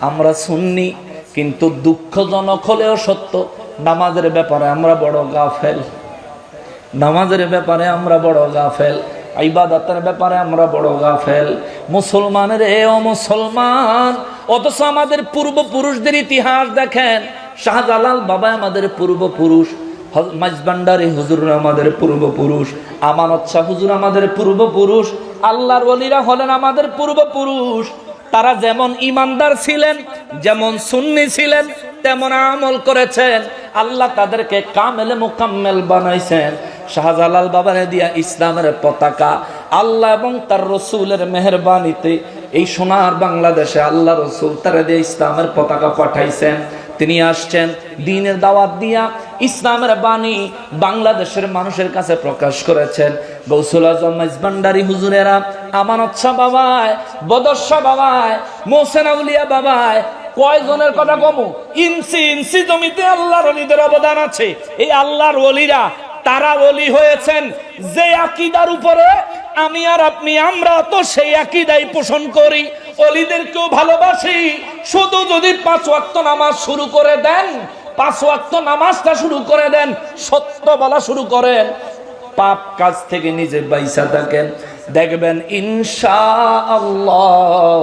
আমরা শুননি কিন্তু দুঃখজনক হলেও সত্য, নামাজের ব্যাপারে আমরা বড় গাফেল। নামাজের ব্যাপারে আমরা বড় গাফেল, ইবাদতের ব্যাপারে আমরা বড় গাফেল। মুসলমানের এ ও মুসলমান, অথচ আমাদের পূর্বপুরুষদের ইতিহাস দেখেন, শাহজালাল বাবা আমাদের পূর্বপুরুষ, হজ- হুজুর আমাদের পূর্বপুরুষ, আমানত শাহ হুজুর আমাদের পূর্বপুরুষ, আল্লাহর ওলিরা হলেন আমাদের পূর্বপুরুষ। তারা যেমন ইমানদার ছিলেন, যেমন সুন্নি ছিলেন, তেমন আমল করেছেন। আল্লাহ তাদেরকে কামেলে মোকাম্মেল বানাইছেন। শাহজালাল বাবারে দিয়া ইসলামের পতাকা। আল্লাহ এবং তার রসুলের মেহরবানিতে এই সোনার বাংলাদেশে আল্লাহ রসুল তারা দিয়ে ইসলামের পতাকা পাঠাইছেন। তিনি আসছেন দিনের দাওয়াত দিয়া ইসলামের বাণী বাংলাদেশের মানুষের কাছে প্রকাশ করেছেন। গৌসুল আজম মাইজবান্ডারি হুজুরেরা, আমানত শাহ বাবায়, বদর বাবায় মোসেন আউলিয়া বাবায়, কয়জনের কথা কমু? ইনসি ইনসি জমিতে আল্লাহর অলিদের অবদান আছে। এই আল্লাহর অলিরা, তারা অলি হয়েছেন। যে আকিদার উপরে আমি আর আপনি, আমরা তো সেই আকিদাই পোষণ করি। অলিদেরকেও ভালোবাসি। শুধু যদি পাঁচ ওয়াক্ত নামাজ শুরু করে দেন, পাঁচ ওয়াক্ত নামাজটা শুরু করে দেন, সত্য বলা শুরু করেন। পাপ কাজ থেকে নিজে বাইসা থাকেন। দেখবেন ইনশা আল্লাহ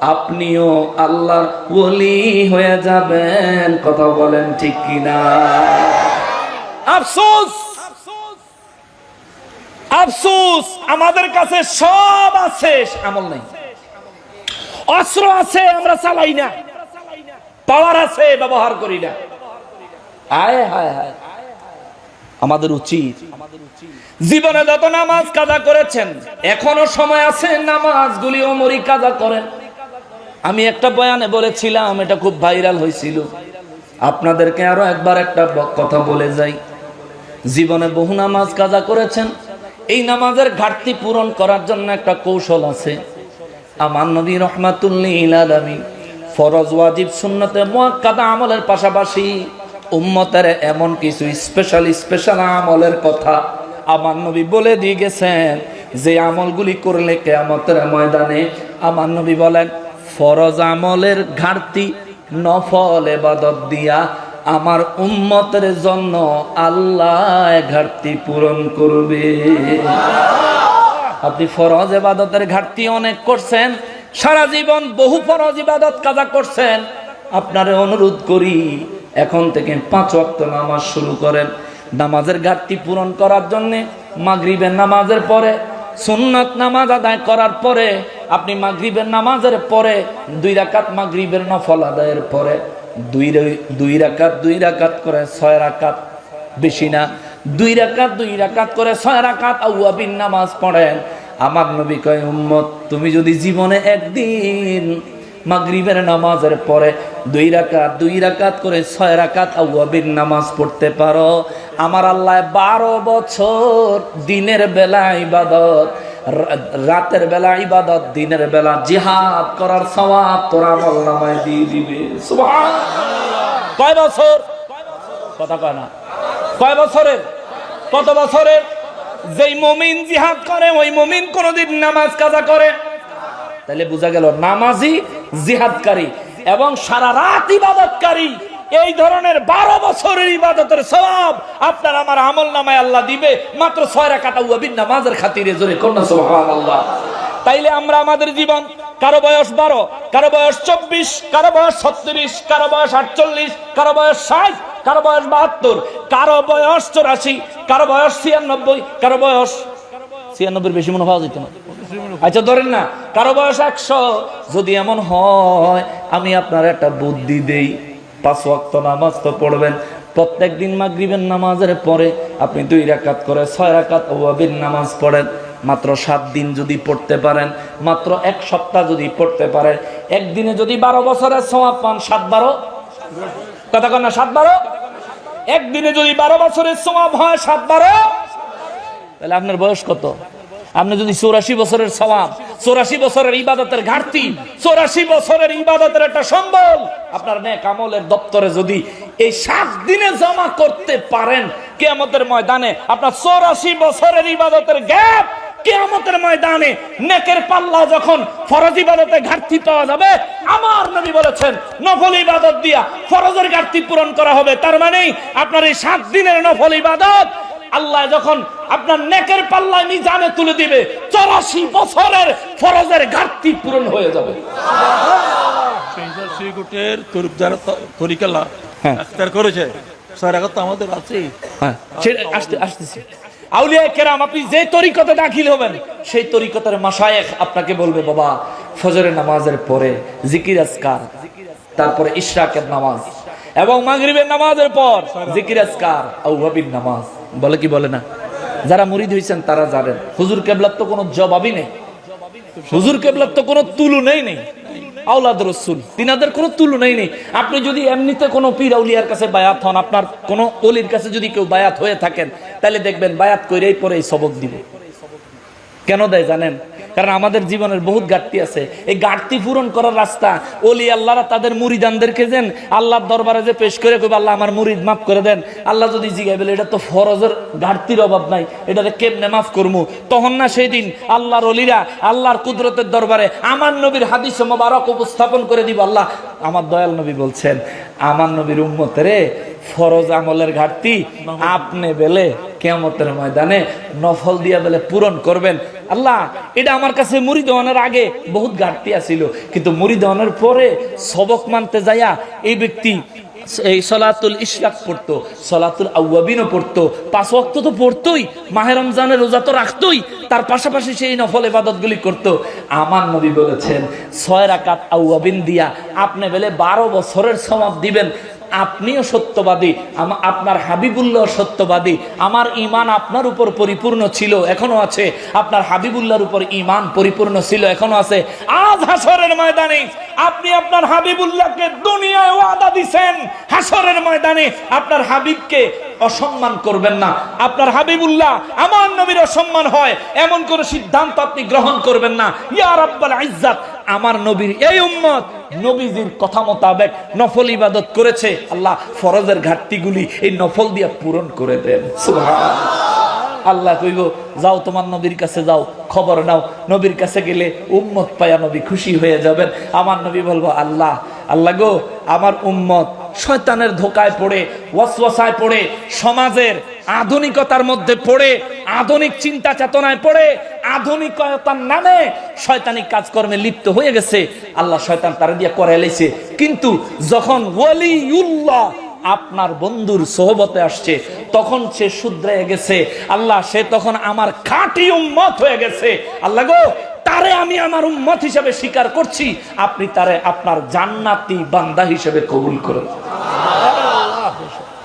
আপনিও আল্লাহর ওলি হয়ে যাবেন। কথা বলেন ঠিক কিনা? আফসোস! আফসোস, আমাদের কাছে সব আছে আমল নাই। অস্ত্র আছে, আমরা চালাই না। পাওয়ার আছে, ব্যবহার করি না। হায় হায় হায়। আমাদের উচিত। জীবনে যত নামাজ কাজা করেছেন, এখনও সময় আছে নামাজগুলি অমরি কাজা করেন। আমি একটা বয়ানে বলেছিলাম, এটা খুব ভাইরাল হয়েছিল। আপনাদেরকে আরও একবার একটা কথা বলে যাই। জীবনে বহু নামাজ কাজা করেছেন এই নামাজের ঘাটতি পূরণ করার জন্য একটা কৌশল আছে। আমার নবী রহমাতুল্লিল আলমী ফরজ, ওয়াজিব, সুন্নতে মুয়াক্কাদা আমলের পাশাপাশি উম্মতের এমন কিছু স্পেশাল স্পেশাল আমলের কথা আমার নবী বলে দিয়ে গেছেন। যে আমলগুলি করলে কেয়ামতের ময়দানে আমার নবী বলেন, ফরজ আমলের ঘাটতি নফল এবাদত দিয়া আমার উম্মতের জন্য আল্লাহ ঘাটতি পূরণ করবে। আপনি ফরজ এবাদতের ঘাটতি অনেক করছেন, সারা জীবন বহু ফরজ ইবাদত কাজা করছেন। আপনারে অনুরোধ করি, এখন থেকে পাঁচ ওয়াক্ত নামাজ শুরু করেন। নামাজের ঘাটতি পূরণ করার জন্যে মাগরিবের নামাজের পরে, সুন্নত নামাজ আদায় করার পরে, আপনি মাগরিবের নামাজের পরে, দুই রাকাত মাগরিবের নফল আদায়ের পরে দুই দুই রাকাত দুই রাকাত করে ছয় রাকাত বেশি না। দুই রাকাত দুই রাকাত করে ছয় রাকাত আউয়াবিন নামাজ পড়েন। আমার নবী কয়, উম্মত, তুমি যদি জীবনে একদিন মাগরিবের নামাজের পরে দুই রাকাত দুই রাকাত করে ছয় রাকাত আউয়াবিন নামাজ পড়তে পারো। আমার আল্লাহ বারো বছর দিনের বেলা ইবাদত রাতের বেলা ইবাদত, দিনের বেলা জিহাদ করার সওয়াব তোর আমল নামায় দিয়ে দিবে। কয় বছর? কথা কয় না। কয় বছরের? কত বছরের? যেই মমিন জিহাদ করে, ওই মমিন কোনদিন নামাজ কাজা করে। তাহলে বোঝা গেল, নামাজি জিহাদকারী এবং সারা রাত ইবাদতকারী। এই ধরনের বারো বছরের ইবাদতের সব আপনার আমার আমল নামায় আল্লাহ দিবে মাত্র ছয় রাকাত উয়াবিন নামাজের খাতিরে জোরে কন্যা সুবহানাল্লাহ তাইলে আমরা আমাদের জীবন কারও বয়স বারো কারও বয়স চব্বিশ কারও বয়স ছত্রিশ কারও বয়স আটচল্লিশ কারও বয়স ষাট কারও বয়স বাহাত্তর কারও বয়স চৌরাশি কারও বয়স ছিয়ানব্বই কারও বয়স ছিয়ানব্বই বেশি মনে পাওয়া যেত না আচ্ছা ধরেন না কারও বয়স একশো যদি এমন হয় আমি আপনার একটা বুদ্ধি দেই পাঁচ ওয়াক্ত নামাজ তো পড়বেন। প্রত্যেক দিন মাগরিবের নামাজের পরে আপনি দুই রাকাত করে ছয় রাকাত ওয়াবির নামাজ পড়েন। মাত্র সাত দিন যদি পড়তে পারেন, মাত্র এক সপ্তাহ যদি পড়তে পারেন, একদিনে যদি বারো বছরের সমাপ পান, সাত বারো? কথা কন না, সাত বারো? একদিনে যদি বারো বছরের সমাপ হয়, সাত বারো? তাহলে আপনার বয়স কত? আপনি যদি চৌরাশি বছরের সওয়াব চৌরাশি বছরের ইবাদতের ঘাটতি, চৌরাশি বছরের ইবাদতের একটা সম্বল, আপনার নেক আমলের দপ্তরে যদি এই সাত দিনে জমা করতে পারেন, কেয়ামতের ময়দানে আপনার চৌরাশি বছরের ইবাদতের গ্যাপ কেয়ামতের ময়দানে নেকের পাল্লা যখন ফরজ ইবাদতে ঘাটতি পাওয়া যাবে, আমার নবী বলেছেন, নফল ইবাদত দিয়া ফরজের ঘাটতি পূরণ করা হবে। তার মানে আপনার এই সাত দিনের নফল ইবাদত আল্লাহ যখন আপনার নেকের পাল্লায় মিজানে তুলে দিবে চৌরাশি বছরের ফরজের ঘাটতি পূরণ হয়ে যাবে। শ্রীকুটের তরুপ যারা তরিকালা হ্যাঁ। আখতার করেছে স্যার এখন তো আমাদের আছেই হ্যাঁ আসতে আসতেছি। আউলিয়া কেরাম আপনি যে তরিকতে দাখিল হবেন সেই তরিকতের আপনাকে বলবে বাবা ফজরের নামাজের পরে জিকির আজকার তারপরে ইশরাকের নামাজ এবং মাগরিবের নামাজের পর জিকির আজকার নামাজ। বলে কি বলে না? যারা মুরিদ হয়েছেন তারা জানেন। হুজুর কেবলার তো কোনো জবাবই নেই। হুজুর কেবলার তো কোনো তুলু নেই নেই। আওলাদ রসুল, তিনাদের কোনো তুলনাই নেই। আপনি যদি এমনিতে কোনো পীর আউলিয়ার কাছে বায়াত হন, আপনার কোনো অলির কাছে যদি কেউ বায়াত হয়ে থাকেন, তাহলে দেখবেন বায়াত কইরেই পরে এই সবক দিবে। কেন দেয় জানেন? কারণ আমাদের জীবনের বহুত ঘাটতি আছে। এই ঘাটতি পূরণ করার রাস্তা, ওলি আল্লাহরা তাদের মুরিদানদেরকে দেন আল্লাহর দরবারে যে পেশ করে কইবা, আল্লাহ আমার মুরিদ মাফ করে দেন। আল্লাহ যদি জিগাই বলে, এটা তো ফরজের ঘাটতির অভাব নাই এটাতে কেমনে মাফ করব তখন না সেই দিন আল্লাহর অলিরা আল্লাহর কুদরতের দরবারে আমার নবীর হাদিস মোবারক উপস্থাপন করে দিব, আল্লাহ, আমার দয়াল নবী বলছেন, আমার নবীর উম্মতেরে ফরজ আমলের ঘাটতি আপনি বেলে কেমতের ময়দানে নফল দিয়া বেলে পূরণ করবেন। আল্লাহ, এটা আমার কাছে মুড়ি দেওয়ানোর আগে বহুত ঘাটতি আছিল, কিন্তু মুড়ি দেওয়ানোর পরে সবক মানতে যাইয়া এই ব্যক্তি এই সলাতুল ইশরাক পড়তো, সলাতুল আউয়াবিনও পড়তো, পাঁচ ওয়াক্ত তো পড়তোই, মাহে রমজানের রোজা তো রাখতোই, তার পাশাপাশি সেই নফল ইবাদতগুলি করতো। আমার নবী বলেছেন, ছয় রাকাত আউয়াবিন দিয়া আপনি বেলে বারো বছরের সমাপ দিবেন আপনিও সত্যবাদী আপনার হাবিবুল্লাহ সত্যবাদী, আমার ইমান আপনার উপর পরিপূর্ণ ছিল, এখনও আছে। আপনার হাবিবুল্লাহর উপর ইমান পরিপূর্ণ ছিল, এখনও আছে। আজ হাসরের ময়দানে আপনি আপনার হাবিবুল্লাহকে দুনিয়ায় ওয়াদা দিছেন। হাসরের ময়দানে আপনার হাবিবকে অসম্মান করবেন না। আপনার হাবিবুল্লাহ আমার নবীর অসম্মান হয়, এমন কোন সিদ্ধান্ত আপনি গ্রহণ করবেন না। ইয়া রাব্বাল ইজ্জাত আমার নবীর এই উম্মত। নবীজির কথা মোতাবেক নফল ইবাদত করেছে। আল্লাহ ফরজের ঘাটতিগুলি এই নফল দিয়ে পূরণ করে দেন। আল্লাহ কইব, যাও তোমার নবীর কাছে যাও, খবর নাও। নবীর কাছে গেলে উম্মত পায়া নবী খুশি হয়ে যাবেন। আমার নবী বলব, আল্লাহ আল্লাহ গো, আমার উম্মত শয়তানের ধোকায় পড়ে, ওয়াসওয়াসায় পড়ে, সমাজের আধুনিকতার মধ্যে পড়ে, আধুনিক চিন্তা চেতনায় পড়ে, আধুনিকতার নামে শয়তানিক কাজকর্মে লিপ্ত হয়ে গেছে। আল্লাহ শয়তান তারা দিয়ে করে এলাইছে কিন্তু যখন ওয়ালিউল্লাহ আপনার বন্ধুর সোহবতে আসছে, তখন সে শুধরে গেছে। আল্লাহ, সে তখন আমার খাঁটি উম্মত হয়ে গেছে। আল্লাহ গো তারে আমি আমার উম্মত হিসেবে স্বীকার করছি, আপনি তারে আপনার জান্নাতি বান্দা হিসেবে কবুল করেন।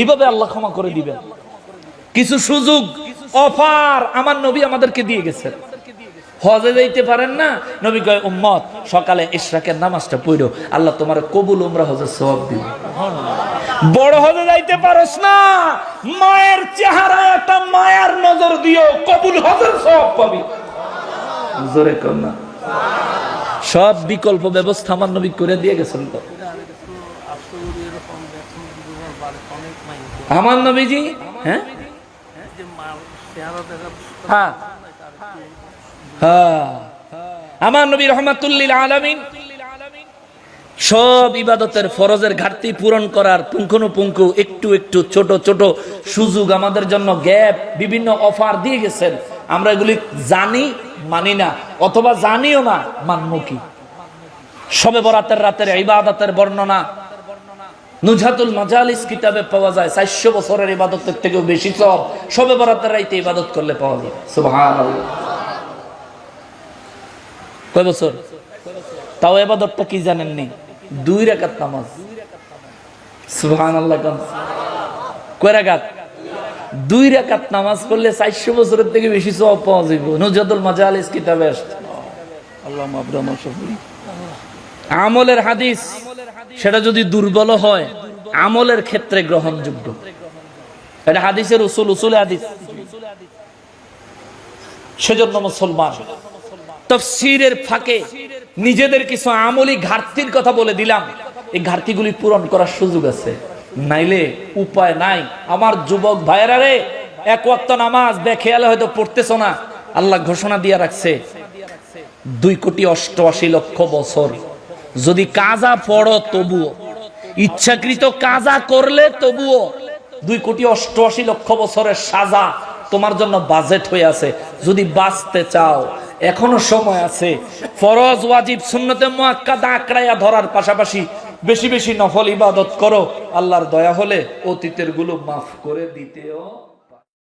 এইভাবে আল্লাহ ক্ষমা করে দিবেন। কিছু সুযোগ, অফার আমার নবী আমাদেরকে দিয়ে গেছেন। হজে যাইতে পারেন না, নবী কয়, উম্মত, সকালে ইশরাকের নামাজটা পড়ো, আল্লাহ তোমার কবুল উমরা হজের সওয়াব দিবে। বড় হজে যাইতে পারস না, মায়ের চেহারা একটা মায়ার নজর দিও কবুল হজের সওয়াব পাবি। জোরে না। সব বিকল্প ব্যবস্থা আমার নবী করে দিয়ে গেছেন তো। আমার নবীজি হ্যাঁ? হ্যাঁ। হ্যাঁ। আমার নবী রহমাতুল্লিল আলামিন সব ইবাদতের ফরজের ঘাটতি পূরণ করার পুঙ্খানুপুঙ্খ একটু একটু ছোট ছোট সুযোগ আমাদের জন্য গ্যাপ, বিভিন্ন অফার দিয়ে গেছেন। আমরা এগুলি জানি, মানি না, অথবা জানিও না, মানব কি? সবে বরাতের রাতের ইবাদতের বর্ণনা নুজাতুল মাজালিস কিতাবে পাওয়া যায়, চারশো বছরের ইবাদতের থেকেও বেশি সব সবে বরাতের রাইতে ইবাদত করলে পাওয়া যায়। কয় বছর? তাও এবাদতটা কি জানেননি দুই রাকাত নামাজ। সুবহানাল্লাহ কোন। কয় রাকাত দুই রাকাত নামাজ পড়লে চারশো বছরের থেকে বেশি সব পাওয়া কিতাবে আসছে। আল্লাহ মাবরাম আমলের হাদিস সেটা যদি দুর্বল হয় আমলের ক্ষেত্রে গ্রহণযোগ্য। এটা হাদিসের উসুল উসুল হাদিস। সেজন্য মুসলমান তফসিরের ফাঁকে নিজেদের কিছু আমলি ঘাটতির কথা বলে দিলাম। এই ঘাটতিগুলি পূরণ করার সুযোগ আছে। নাইলে উপায় নাই। আমার যুবক ভাইয়েরা রে, এক ওয়াক্ত নামাজ দেখে এলে হয়তো পড়তেছ না। আল্লাহ ঘোষণা দিয়ে রাখছে, দুই কোটি অষ্টআশি লক্ষ বছর। যদি কাজা পড়ো তবুও, ইচ্ছাকৃত কাজা করলে তবুও, দুই কোটি অষ্টআশি লক্ষ বছরের সাজা তোমার জন্য বাজেট হয়ে আছে। যদি বাঁচতে চাও, এখনও সময় আছে। ফরজ, ওয়াজিব, সুন্নতে মুআক্কাদা আঁকড়াইয়া ধরার পাশাপাশি বেশি বেশি নফল ইবাদত করো। আল্লাহর দয়া হলে অতীতেরগুলো মাফ করে দিতেও